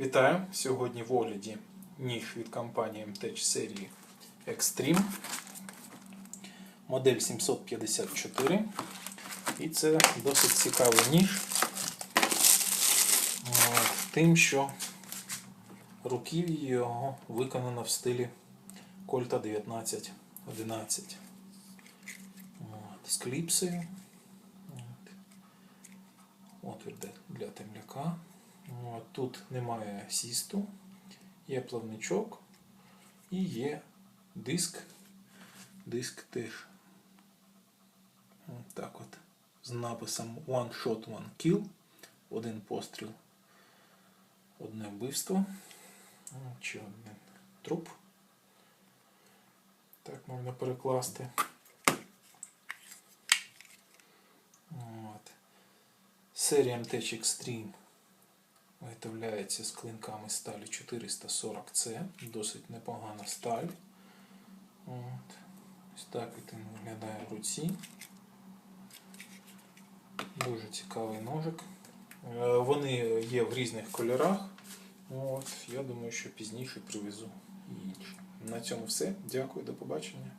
Вітаю! Сьогодні в огляді ніж від компанії MTech серії Extreme. Модель 754. І це досить цікавий ніж. Тим, що руків'я його виконано в стилі Кольта 1911. От, з кліпсою. Отвір для темляка. От, Тут немає сісту, є плавничок і є диск. Диск теж так от з написом One Shot, One Kill. Один постріл, одне вбивство. Ще один труп. Так можна перекласти. От. Серія MTech Extreme виготовляється з клинками сталі 440C. Досить непогана сталь. От. Ось так він виглядає в руці. Дуже цікавий ножик. Е, Вони є в різних кольорах. От. Я думаю, що пізніше привезу інші. На цьому все. Дякую, до побачення.